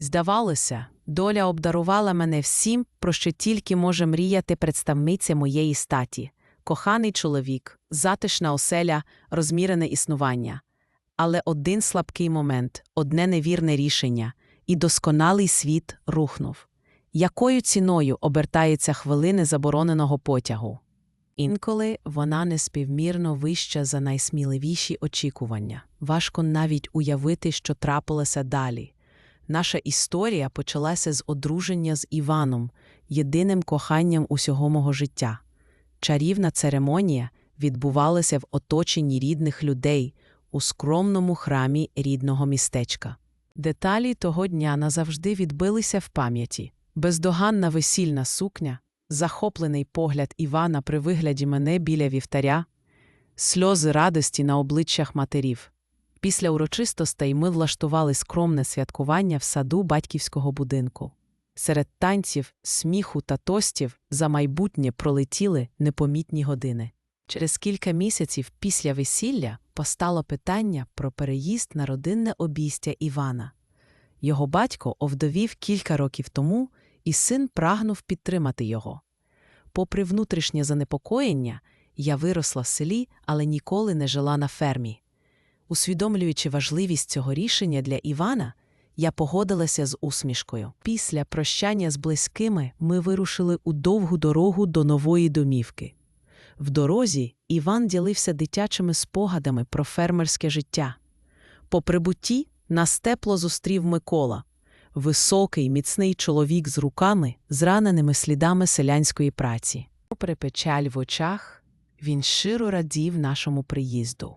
Здавалося, доля обдарувала мене всім, про що тільки може мріяти представниця моєї статі коханий чоловік, затишна оселя, розмірене існування. Але один слабкий момент, одне невірне рішення, і досконалий світ рухнув. Якою ціною обертаються хвилини забороненого потягу? Інколи вона неспівмірно вища за найсміливіші очікування. Важко навіть уявити, що трапилося далі. Наша історія почалася з одруження з Іваном, єдиним коханням усього мого життя. Чарівна церемонія відбувалася в оточенні рідних людей у скромному храмі рідного містечка. Деталі того дня назавжди відбилися в пам'яті. Бездоганна весільна сукня, захоплений погляд Івана при вигляді мене біля вівтаря, сльози радості на обличчях матерів. Після урочистостей ми влаштували скромне святкування в саду батьківського будинку. Серед танців, сміху та тостів за майбутнє пролетіли непомітні години. Через кілька місяців після весілля постало питання про переїзд на родинне обійстя Івана. Його батько овдовів кілька років тому, і син прагнув підтримати його. Попри внутрішнє занепокоєння, я виросла в селі, але ніколи не жила на фермі. Усвідомлюючи важливість цього рішення для Івана, я погодилася з усмішкою. Після прощання з близькими ми вирушили у довгу дорогу до нової домівки. В дорозі Іван ділився дитячими спогадами про фермерське життя. По прибутті нас тепло зустрів Микола, високий, міцний чоловік з руками, зраненими слідами селянської праці. Попри печаль в очах, він щиро радів нашому приїзду.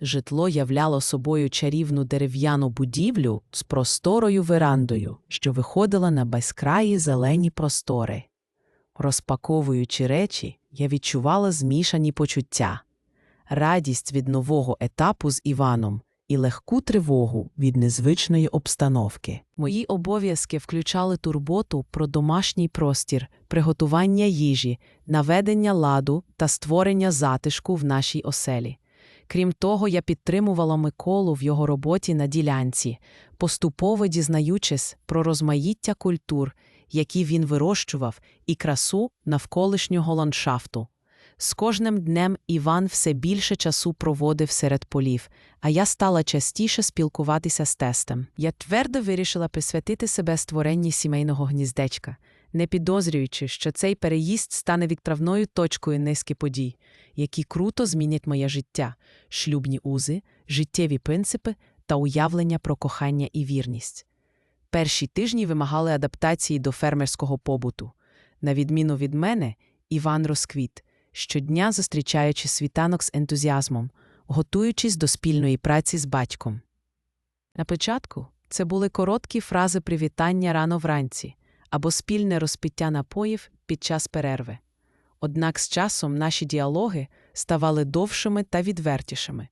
Житло являло собою чарівну дерев'яну будівлю з просторою верандою, що виходила на безкраї зелені простори. Розпаковуючи речі, я відчувала змішані почуття, радість від нового етапу з Іваном і легку тривогу від незвичної обстановки. Мої обов'язки включали турботу про домашній простір, приготування їжі, наведення ладу та створення затишку в нашій оселі. Крім того, я підтримувала Миколу в його роботі на ділянці, поступово дізнаючись про розмаїття культур, які він вирощував, і красу навколишнього ландшафту. З кожним днем Іван все більше часу проводив серед полів, а я стала частіше спілкуватися з тестем. Я твердо вирішила присвятити себе створенні сімейного гніздечка, не підозрюючи, що цей переїзд стане відправною точкою низки подій, які круто змінять моє життя, шлюбні узи, життєві принципи та уявлення про кохання і вірність. Перші тижні вимагали адаптації до фермерського побуту. На відміну від мене, Іван розквіт, щодня зустрічаючи світанок з ентузіазмом, готуючись до спільної праці з батьком. На початку це були короткі фрази привітання рано вранці або спільне розпиття напоїв під час перерви. Однак з часом наші діалоги ставали довшими та відвертішими.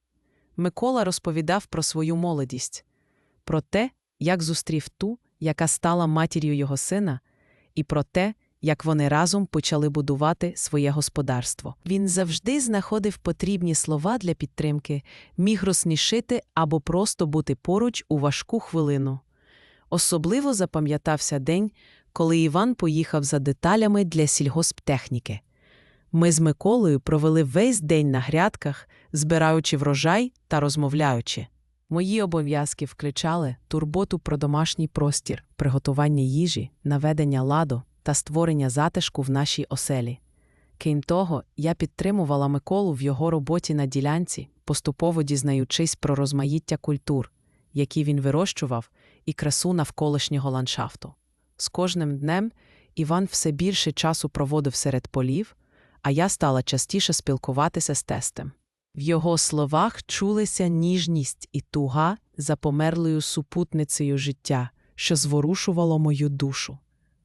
Микола розповідав про свою молодість, про те, як зустрів ту, яка стала матір'ю його сина, і про те, як вони разом почали будувати своє господарство. Він завжди знаходив потрібні слова для підтримки, міг розсмішити або просто бути поруч у важку хвилину. Особливо запам'ятався день, коли Іван поїхав за деталями для сільгосптехніки. Ми з Миколою провели весь день на грядках, збираючи врожай та розмовляючи. Мої обов'язки включали турботу про домашній простір, приготування їжі, наведення ладу та створення затишку в нашій оселі. Крім того, я підтримувала Миколу в його роботі на ділянці, поступово дізнаючись про розмаїття культур, які він вирощував, і красу навколишнього ландшафту. З кожним днем Іван все більше часу проводив серед полів, а я стала частіше спілкуватися з тестем. В його словах чулися ніжність і туга за померлою супутницею життя, що зворушувало мою душу.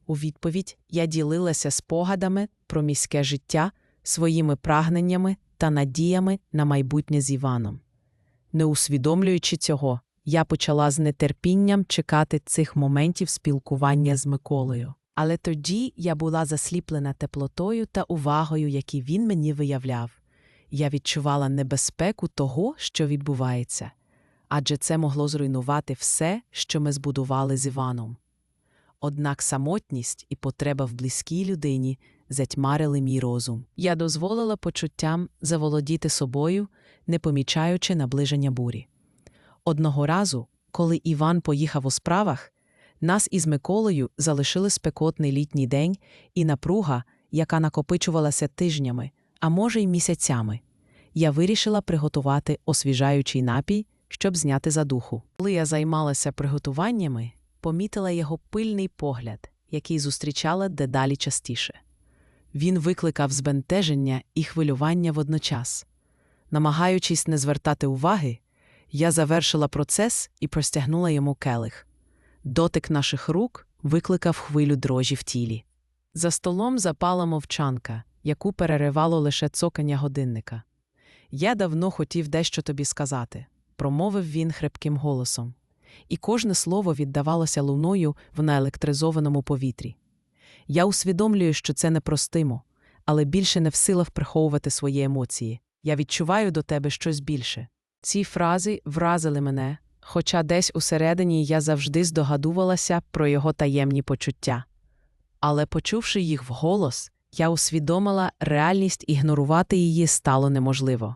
У відповідь я ділилася спогадами про міське життя, своїми прагненнями та надіями на майбутнє з Іваном. Не усвідомлюючи цього, я почала з нетерпінням чекати цих моментів спілкування з Миколою. Але тоді я була засліплена теплотою та увагою, які він мені виявляв. Я відчувала небезпеку того, що відбувається, адже це могло зруйнувати все, що ми збудували з Іваном. Однак самотність і потреба в близькій людині затьмарили мій розум. Я дозволила почуттям заволодіти собою, не помічаючи наближення бурі. Одного разу, коли Іван поїхав у справах, нас із Миколою залишили спекотний літній день і напруга, яка накопичувалася тижнями, а може й місяцями. Я вирішила приготувати освіжаючий напій, щоб зняти задуху. Коли я займалася приготуваннями, помітила його пильний погляд, який зустрічала дедалі частіше. Він викликав збентеження і хвилювання водночас. Намагаючись не звертати уваги, я завершила процес і простягнула йому келих. Дотик наших рук викликав хвилю дрожі в тілі. За столом запала мовчанка, яку переривало лише цокання годинника. Я давно хотів дещо тобі сказати, промовив він хрипким голосом, і кожне слово віддавалося луною в наелектризованому повітрі. Я усвідомлюю, що це непростимо, але більше не в силах приховувати свої емоції. Я відчуваю до тебе щось більше. Ці фрази вразили мене, хоча десь усередині я завжди здогадувалася про його таємні почуття. Але, почувши їх вголос, я усвідомила, реальність ігнорувати її стало неможливо.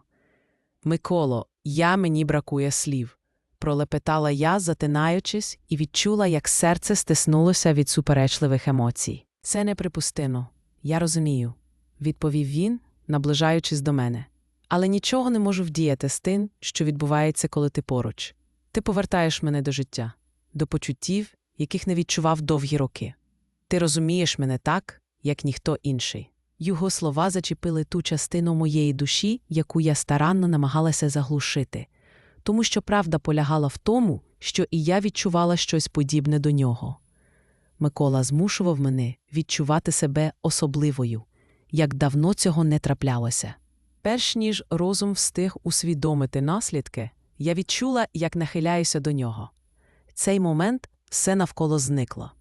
Миколо, я мені бракує слів, пролепетала я, затинаючись, і відчула, як серце стиснулося від суперечливих емоцій. Це неприпустимо, я розумію, відповів він, наближаючись до мене. Але нічого не можу вдіяти з тим, що відбувається, коли ти поруч. Ти повертаєш мене до життя, до почуттів, яких не відчував довгі роки. Ти розумієш мене так, як ніхто інший. Його слова зачепили ту частину моєї душі, яку я старанно намагалася заглушити, тому що правда полягала в тому, що і я відчувала щось подібне до нього. Микола змушував мене відчувати себе особливою, як давно цього не траплялося. Перш ніж розум встиг усвідомити наслідки, я відчула, як нахиляюся до нього. Цей момент все навколо зникло.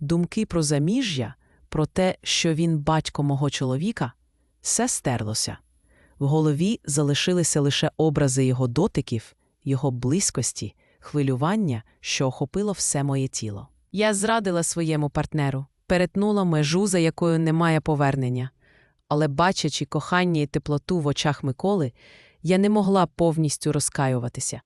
Думки про заміжжя, про те, що він батько мого чоловіка, все стерлося. В голові залишилися лише образи його дотиків, його близькості, хвилювання, що охопило все моє тіло. Я зрадила своєму партнеру, перетнула межу, за якою немає повернення. Але, бачачи кохання і теплоту в очах Миколи, я не могла повністю розкаюватися.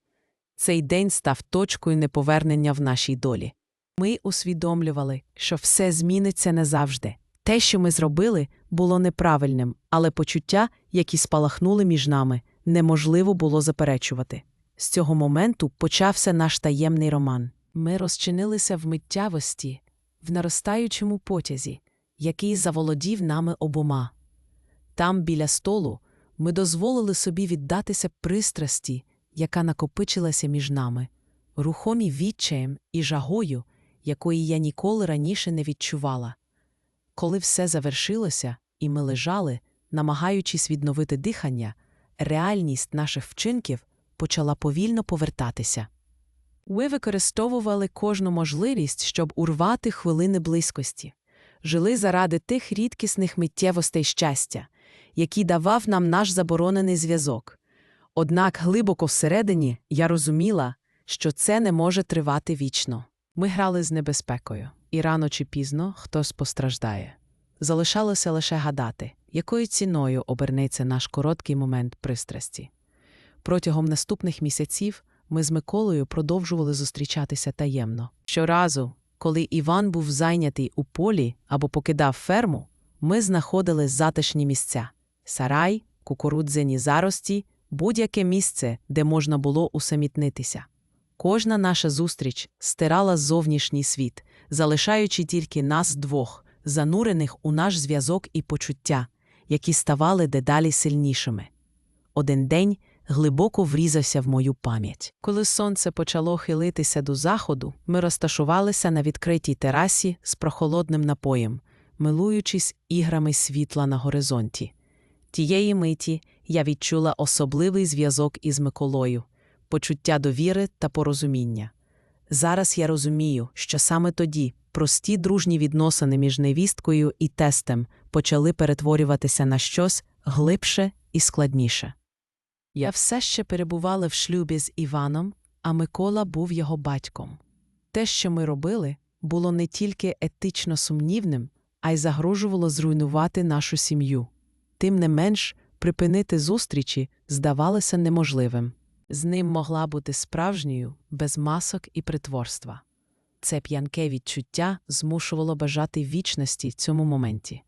Цей день став точкою неповернення в нашій долі. Ми усвідомлювали, що все зміниться не завжди. Те, що ми зробили, було неправильним, але почуття, які спалахнули між нами, неможливо було заперечувати. З цього моменту почався наш таємний роман. Ми розчинилися в миттєвості, в наростаючому потязі, який заволодів нами обома. Там, біля столу, ми дозволили собі віддатися пристрасті, яка накопичилася між нами, рухомі відчаєм і жагою, якої я ніколи раніше не відчувала. Коли все завершилося, і ми лежали, намагаючись відновити дихання, реальність наших вчинків почала повільно повертатися. Ви використовували кожну можливість, щоб урвати хвилини близькості, жили заради тих рідкісних миттєвостей щастя, які давав нам наш заборонений зв'язок. Однак глибоко всередині я розуміла, що це не може тривати вічно. Ми грали з небезпекою, і рано чи пізно хтось постраждає. Залишалося лише гадати, якою ціною обернеться наш короткий момент пристрасті. Протягом наступних місяців ми з Миколою продовжували зустрічатися таємно. Щоразу, коли Іван був зайнятий у полі або покидав ферму, ми знаходили затишні місця сарай, кукурудзяні зарості, будь-яке місце, де можна було усамітнитися. Кожна наша зустріч стирала зовнішній світ, залишаючи тільки нас двох, занурених у наш зв'язок і почуття, які ставали дедалі сильнішими. Один день глибоко врізався в мою пам'ять. Коли сонце почало хилитися до заходу, ми розташувалися на відкритій терасі з прохолодним напоєм, милуючись іграми світла на горизонті. Тієї миті я відчула особливий зв'язок із Миколою, почуття довіри та порозуміння. Зараз я розумію, що саме тоді прості дружні відносини між невісткою і тестем почали перетворюватися на щось глибше і складніше. Я все ще перебувала в шлюбі з Іваном, а Микола був його батьком. Те, що ми робили, було не тільки етично сумнівним, а й загрожувало зруйнувати нашу сім'ю. Тим не менш, припинити зустрічі здавалося неможливим. З ним могла бути справжньою, без масок і притворства. Це п'янке відчуття змушувало бажати вічності цьому моменті.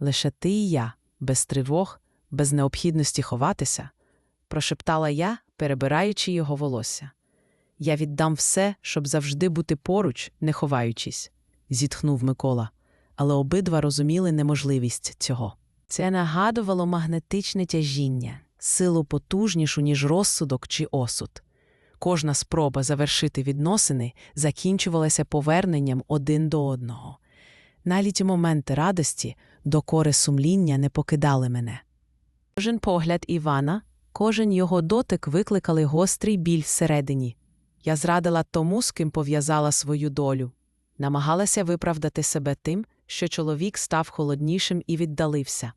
Лише ти і я, без тривог, без необхідності ховатися, прошептала я, перебираючи його волосся. Я віддам все, щоб завжди бути поруч, не ховаючись, зітхнув Микола, але обидва розуміли неможливість цього. Це нагадувало магнетичне тяжіння, силу потужнішу, ніж розсудок чи осуд. Кожна спроба завершити відносини закінчувалася поверненням один до одного. Навіть моменти радості, докори сумління не покидали мене. Кожен погляд Івана, кожен його дотик викликали гострий біль всередині. Я зрадила тому, з ким пов'язала свою долю, намагалася виправдати себе тим, що чоловік став холоднішим і віддалився.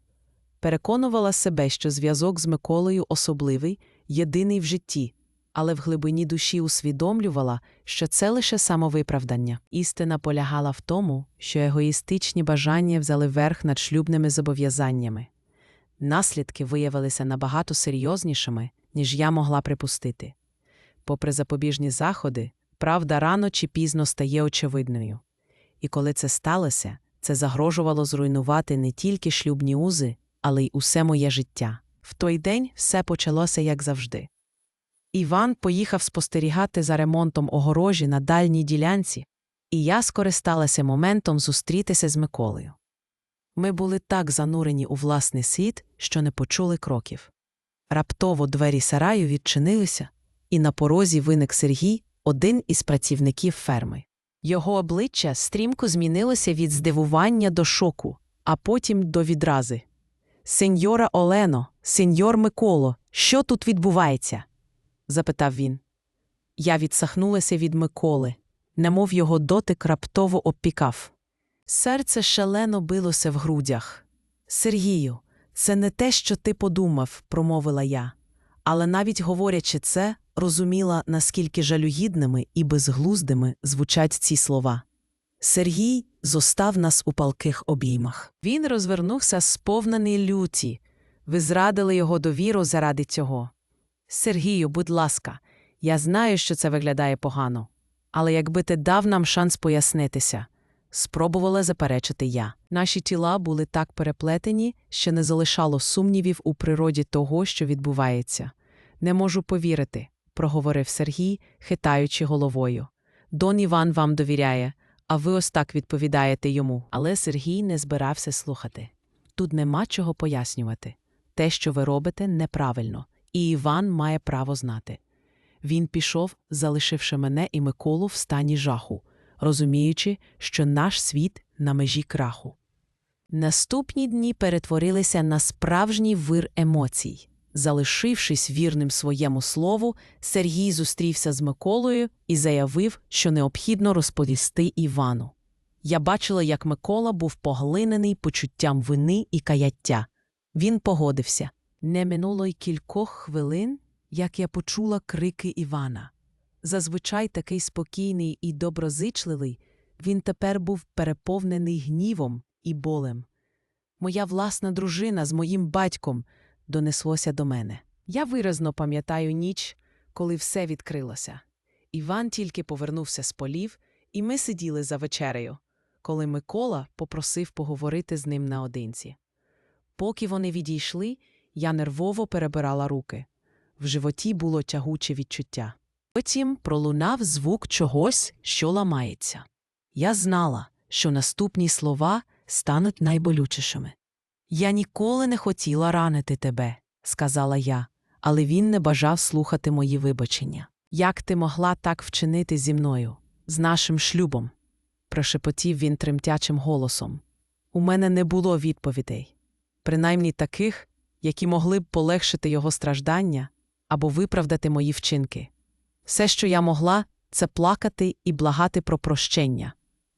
Переконувала себе, що зв'язок з Миколою особливий, єдиний в житті, але в глибині душі усвідомлювала, що це лише самовиправдання. Істина полягала в тому, що егоїстичні бажання взяли верх над шлюбними зобов'язаннями. Наслідки виявилися набагато серйознішими, ніж я могла припустити. Попри запобіжні заходи, правда рано чи пізно стає очевидною. І коли це сталося, це загрожувало зруйнувати не тільки шлюбні узи, але й усе моє життя. В той день все почалося як завжди. Іван поїхав спостерігати за ремонтом огорожі на дальній ділянці, і я скористалася моментом зустрітися з Миколою. Ми були так занурені у власний світ, що не почули кроків. Раптово двері сараю відчинилися, і на порозі виник Сергій, один із працівників ферми. Його обличчя стрімко змінилося від здивування до шоку, а потім до відрази. Сеньора Олено, сеньор Миколо, що тут відбувається? запитав він. Я відсахнулася від Миколи, немов його дотик раптово обпікав. Серце шалено билося в грудях. Сергію, це не те, що ти подумав, промовила я, але навіть говорячи це, розуміла, наскільки жалюгідними і безглуздими звучать ці слова. Сергій зостав нас у палких обіймах. Він розвернувся сповнений люті. Ви зрадили його довіру заради цього. Сергію, будь ласка, я знаю, що це виглядає погано, але якби ти дав нам шанс пояснитися, спробувала заперечити я. Наші тіла були так переплетені, що не залишало сумнівів у природі того, що відбувається. Не можу повірити, проговорив Сергій, хитаючи головою. Дон Іван вам довіряє, а ви ось так відповідаєте йому. Але Сергій не збирався слухати. Тут нема чого пояснювати. Те, що ви робите, неправильно, і Іван має право знати. Він пішов, залишивши мене і Миколу в стані жаху, розуміючи, що наш світ на межі краху. Наступні дні перетворилися на справжній вир емоцій. Залишившись вірним своєму слову, Сергій зустрівся з Миколою і заявив, що необхідно розповісти Івану. Я бачила, як Микола був поглинений почуттям вини і каяття. Він погодився. Не минуло й кількох хвилин, як я почула крики Івана. Зазвичай такий спокійний і доброзичливий, він тепер був переповнений гнівом і болем. Моя власна дружина з моїм батьком донеслося до мене. Я виразно пам'ятаю ніч, коли все відкрилося. Іван тільки повернувся з полів, і ми сиділи за вечерею, коли Микола попросив поговорити з ним наодинці. Поки вони відійшли, я нервово перебирала руки. В животі було тягуче відчуття. Потім пролунав звук чогось, що ламається. Я знала, що наступні слова стануть найболючішими. Я ніколи не хотіла ранити тебе, сказала я, але він не бажав слухати мої вибачення. Як ти могла так вчинити зі мною, з нашим шлюбом? прошепотів він тремтячим голосом. У мене не було відповідей, принаймні таких, які могли б полегшити його страждання або виправдати мої вчинки. Все, що я могла, це плакати і благати про прощення,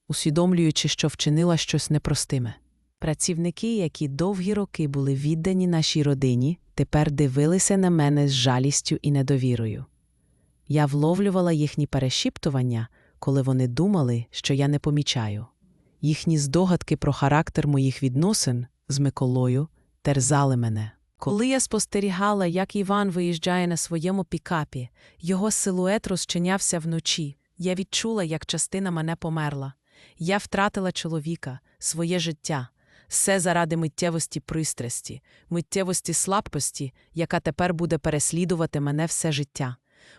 усвідомлюючи, що вчинила щось непростиме. Працівники, які довгі роки були віддані нашій родині, тепер дивилися на мене з жалістю і недовірою. Я вловлювала їхні перешіптування, коли вони думали, що я не помічаю. Їхні здогадки про характер моїх відносин з Миколою терзали мене. Коли я спостерігала, як Іван виїжджає на своєму пікапі, його силует розчинявся вночі. Я відчула, як частина мене померла. Я втратила чоловіка, своє життя, все заради миттєвості пристрасті, миттєвості слабкості, яка тепер буде переслідувати мене все життя.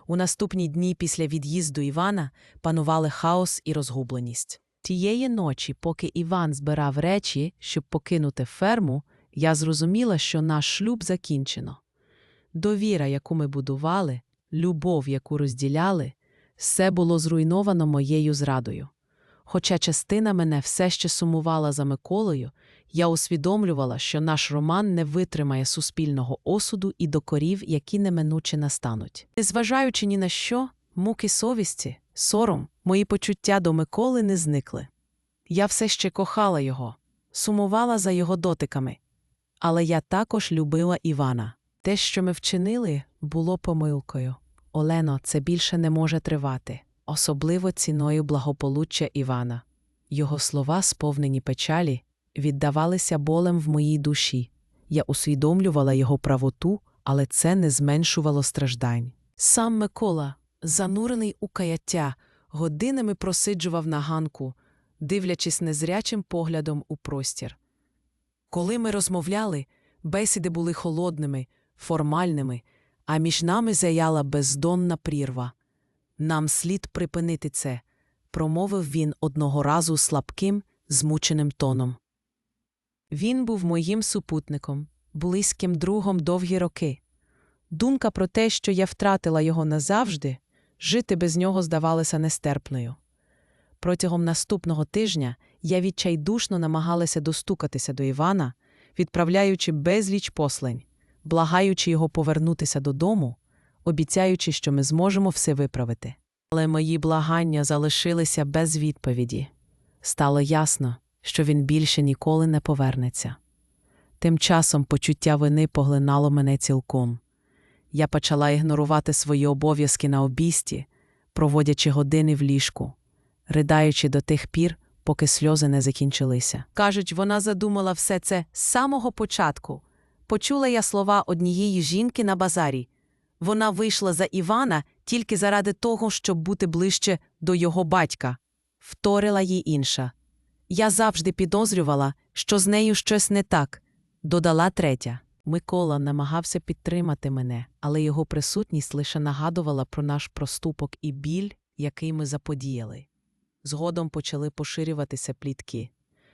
У наступні дні після від'їзду Івана панували хаос і розгубленість. Тієї ночі, поки Іван збирав речі, щоб покинути ферму, я зрозуміла, що наш шлюб закінчено. Довіра, яку ми будували, любов, яку розділяли, все було зруйновано моєю зрадою. Хоча частина мене все ще сумувала за Миколою, я усвідомлювала, що наш роман не витримає суспільного осуду і докорів, які неминуче настануть. Незважаючи ні на що, муки совісті, сором, мої почуття до Миколи не зникли. Я все ще кохала його, сумувала за його дотиками. Але я також любила Івана. Те, що ми вчинили, було помилкою. Олено, це більше не може тривати, особливо ціною благополуччя Івана. Його слова, сповнені печалі, віддавалися болем в моїй душі. Я усвідомлювала його правоту, але це не зменшувало страждань. Сам Микола, занурений у каяття, годинами просиджував на ганку, дивлячись незрячим поглядом у простір. Коли ми розмовляли, бесіди були холодними, формальними, а між нами заяла бездонна прірва. Нам слід припинити це, промовив він одного разу слабким, змученим тоном. Він був моїм супутником, близьким другом довгі роки. Думка про те, що я втратила його назавжди, жити без нього здавалося нестерпною. Протягом наступного тижня я відчайдушно намагалася достукатися до Івана, відправляючи безліч послань, благаючи його повернутися додому, обіцяючи, що ми зможемо все виправити. Але мої благання залишилися без відповіді. Стало ясно, що він більше ніколи не повернеться. Тим часом почуття вини поглинало мене цілком. Я почала ігнорувати свої обов'язки на обісті, проводячи години в ліжку, ридаючи до тих пір, поки сльози не закінчилися. Кажуть, вона задумала все це з самого початку. Почула я слова однієї жінки на базарі. Вона вийшла за Івана тільки заради того, щоб бути ближче до його батька, вторила їй інша. Я завжди підозрювала, що з нею щось не так, додала третя. Микола намагався підтримати мене, але його присутність лише нагадувала про наш проступок і біль, який ми заподіяли. Згодом почали поширюватися плітки.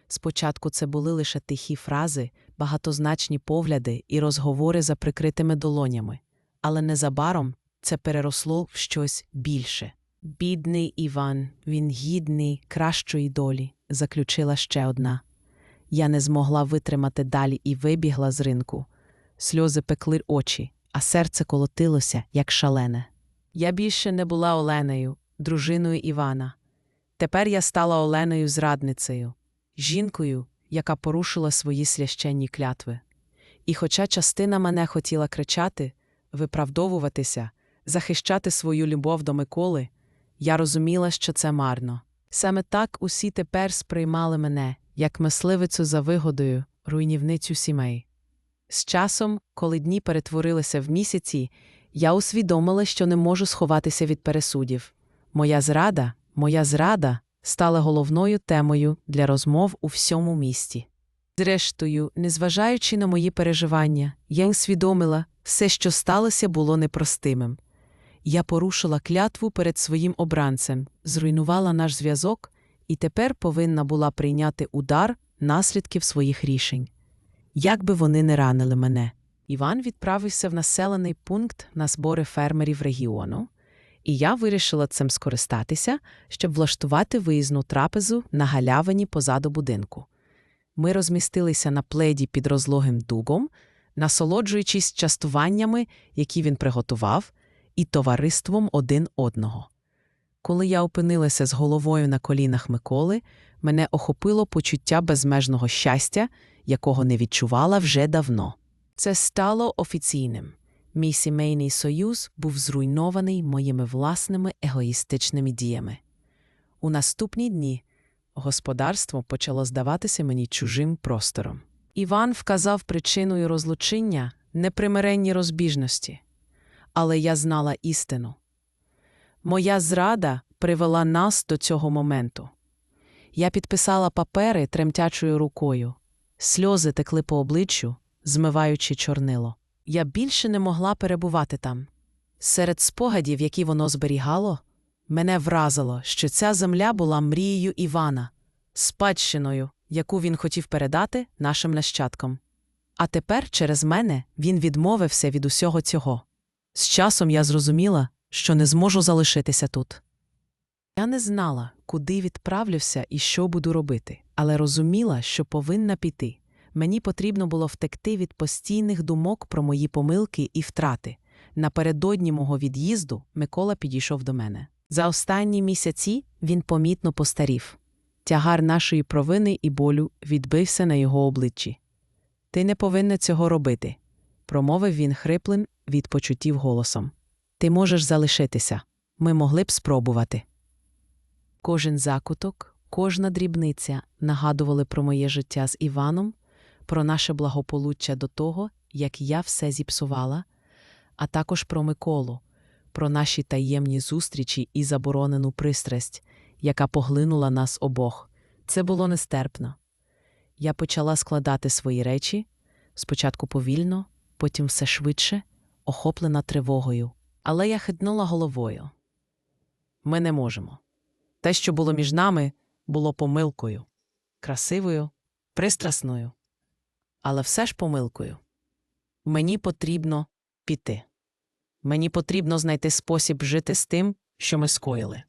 Спочатку це були лише тихі фрази, багатозначні погляди і розговори за прикритими долонями, але незабаром це переросло в щось більше. Бідний Іван, він гідний кращої долі, заключила ще одна. Я не змогла витримати далі і вибігла з ринку. Сльози пекли очі, а серце колотилося, як шалене. Я більше не була Оленою, дружиною Івана. Тепер я стала Оленою зрадницею, жінкою, яка порушила свої священні клятви. І хоча частина мене хотіла кричати, виправдовуватися, захищати свою любов до Миколи, я розуміла, що це марно. Саме так усі тепер сприймали мене, як мисливицю за вигодою, руйнівницю сімей. З часом, коли дні перетворилися в місяці, я усвідомила, що не можу сховатися від пересудів. Моя зрада, моя зрада стала головною темою для розмов у всьому місті. Зрештою, незважаючи на мої переживання, я усвідомила, все, що сталося, було непростимим. Я порушила клятву перед своїм обранцем, зруйнувала наш зв'язок і тепер повинна була прийняти удар наслідків своїх рішень. Як би вони не ранили мене, Іван відправився в населений пункт на збори фермерів регіону, і я вирішила цим скористатися, щоб влаштувати виїзну трапезу на галявині позаду будинку. Ми розмістилися на пледі під розлогим дугом, насолоджуючись частуваннями, які він приготував, і товариством один одного. Коли я опинилася з головою на колінах Миколи, мене охопило почуття безмежного щастя, якого не відчувала вже давно. Це стало офіційним. Мій сімейний союз був зруйнований моїми власними егоїстичними діями. У наступні дні господарство почало здаватися мені чужим простором. Іван вказав причиною розлучення непримиренні розбіжності, але я знала істину. Моя зрада привела нас до цього моменту. Я підписала папери тремтячою рукою, сльози текли по обличчю, змиваючи чорнило. Я більше не могла перебувати там. Серед спогадів, які воно зберігало, мене вразило, що ця земля була мрією Івана, спадщиною, яку він хотів передати нашим нащадкам. А тепер через мене він відмовився від усього цього. З часом я зрозуміла, що не зможу залишитися тут. Я не знала, куди відправлюся і що буду робити, але розуміла, що повинна піти. Мені потрібно було втекти від постійних думок про мої помилки і втрати. Напередодні мого від'їзду Микола підійшов до мене. За останні місяці він помітно постарів. Тягар нашої провини і болю відбився на його обличчі. Ти не повинна цього робити, промовив він хриплим від почуттів голосом. Ти можеш залишитися. Ми могли б спробувати. Кожен закуток, кожна дрібниця нагадували про моє життя з Іваном, про наше благополуччя до того, як я все зіпсувала, а також про Миколу, про наші таємні зустрічі і заборонену пристрасть, яка поглинула нас обох. Це було нестерпно. Я почала складати свої речі спочатку повільно, потім все швидше, охоплена тривогою. Але я хитнула головою. Ми не можемо. Те, що було між нами, було помилкою, красивою, пристрасною, але все ж помилкою. Мені потрібно піти. Мені потрібно знайти спосіб жити з тим, що ми скоїли.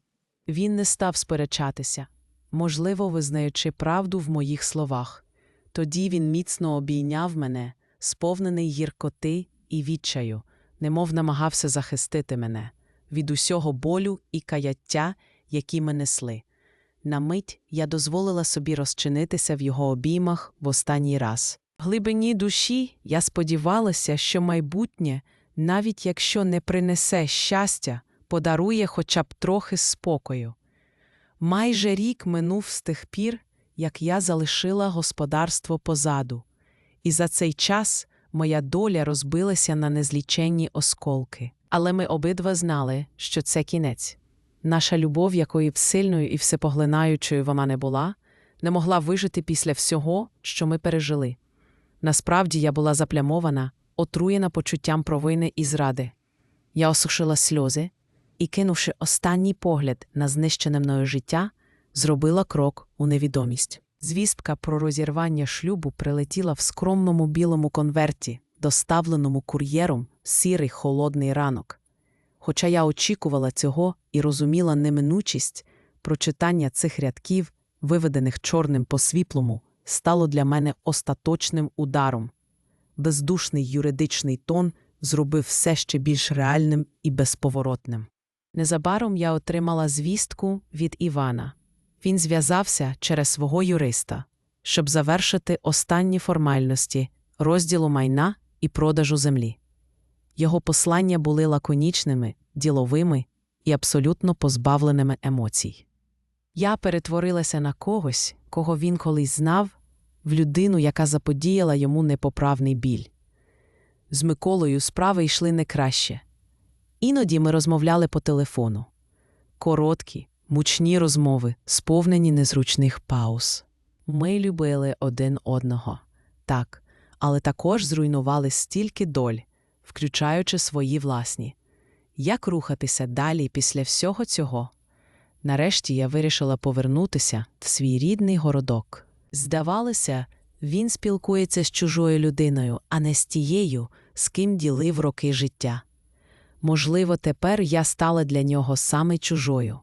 Він не став сперечатися, можливо, визнаючи правду в моїх словах. Тоді він міцно обійняв мене, сповнений гіркоти і відчаю, немов намагався захистити мене від усього болю і каяття, які ми несли. На мить я дозволила собі розчинитися в його обіймах в останній раз. В глибині душі я сподівалася, що майбутнє, навіть якщо не принесе щастя, подарує хоча б трохи спокою. Майже рік минув з тих пір, як я залишила господарство позаду, і за цей час моя доля розбилася на незліченні осколки. Але ми обидва знали, що це кінець. Наша любов, якої б сильною і всепоглинаючою вона не була, не могла вижити після всього, що ми пережили. Насправді я була заплямована, отруєна почуттям провини і зради. Я осушила сльози і, кинувши останній погляд на знищене мною життя, зробила крок у невідомість. Звістка про розірвання шлюбу прилетіла в скромному білому конверті, доставленому кур'єром сірий холодний ранок. Хоча я очікувала цього і розуміла неминучість, прочитання цих рядків, виведених чорним по світлому, стало для мене остаточним ударом. Бездушний юридичний тон зробив все ще більш реальним і безповоротним. Незабаром я отримала звістку від Івана. Він зв'язався через свого юриста, щоб завершити останні формальності розділу майна і продажу землі. Його послання були лаконічними, діловими і абсолютно позбавленими емоцій. Я перетворилася на когось, кого він колись знав, в людину, яка заподіяла йому непоправний біль. З Миколою справи йшли не краще. Іноді ми розмовляли по телефону. Короткі, мучні розмови, сповнені незручних пауз. Ми любили один одного, так, але також зруйнували стільки доль, включаючи свої власні. Як рухатися далі після всього цього? Нарешті я вирішила повернутися в свій рідний городок. Здавалося, він спілкується з чужою людиною, а не з тією, з ким ділив роки життя. Можливо, тепер я стала для нього саме чужою.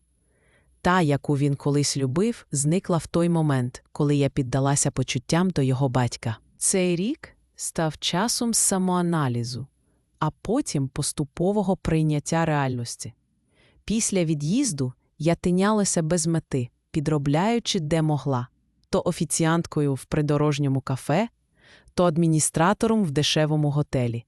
Та, яку він колись любив, зникла в той момент, коли я піддалася почуттям до його батька. Цей рік став часом самоаналізу, а потім поступового прийняття реальності. Після від'їзду я тинялася без мети, підробляючи де могла то офіціанткою в придорожньому кафе, то адміністратором в дешевому готелі.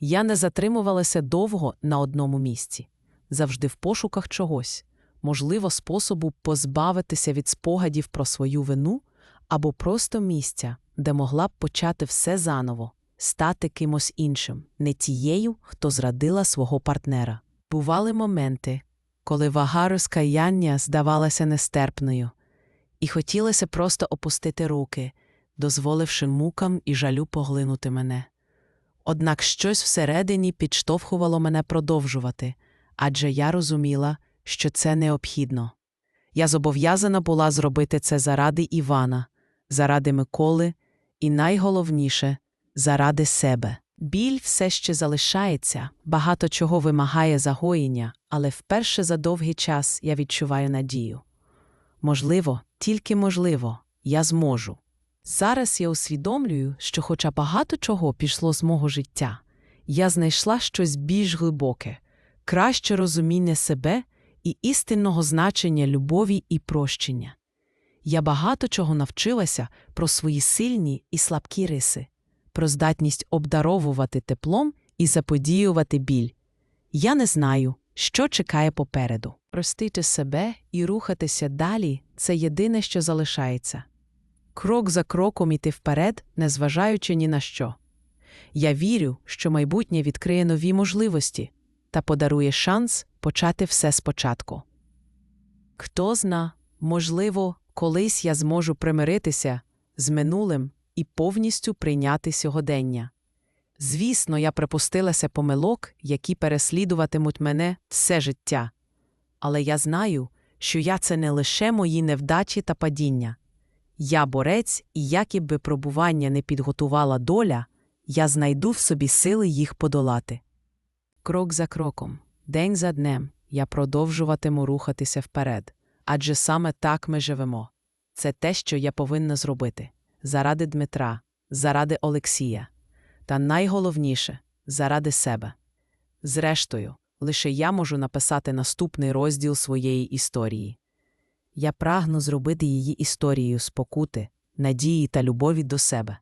Я не затримувалася довго на одному місці, завжди в пошуках чогось, можливо, способу позбавитися від спогадів про свою вину або просто місця, де могла б почати все заново, стати кимось іншим, не тією, хто зрадила свого партнера. Бували моменти, коли вага розкаяння здавалася нестерпною, і хотілося просто опустити руки, дозволивши мукам і жалю поглинути мене. Однак щось всередині підштовхувало мене продовжувати, адже я розуміла, що це необхідно. Я зобов'язана була зробити це заради Івана, заради Миколи і, найголовніше, заради себе. Біль все ще залишається, багато чого вимагає загоєння, але вперше за довгий час я відчуваю надію. Можливо, тільки можливо, я зможу. Зараз я усвідомлюю, що, хоча багато чого пішло з мого життя, я знайшла щось більш глибоке, краще розуміння себе і істинного значення любові і прощення. Я багато чого навчилася про свої сильні і слабкі риси, про здатність обдаровувати теплом і заподіювати біль. Я не знаю, що чекає попереду. Простити себе і рухатися далі це єдине, що залишається. Крок за кроком іти вперед, незважаючи ні на що. Я вірю, що майбутнє відкриє нові можливості та подарує шанс почати все спочатку. Хто зна, можливо, колись я зможу примиритися з минулим і повністю прийняти сьогодення. Звісно, я припустилася помилок, які переслідуватимуть мене все життя. Але я знаю, що я це не лише мої невдачі та падіння. Я борець, і як і би пробування не підготувала доля, я знайду в собі сили їх подолати. Крок за кроком, день за днем, я продовжуватиму рухатися вперед, адже саме так ми живемо. Це те, що я повинна зробити заради Дмитра, заради Олексія, та найголовніше заради себе. Зрештою, лише я можу написати наступний розділ своєї історії. Я прагну зробити її історією спокути, надії та любові до себе.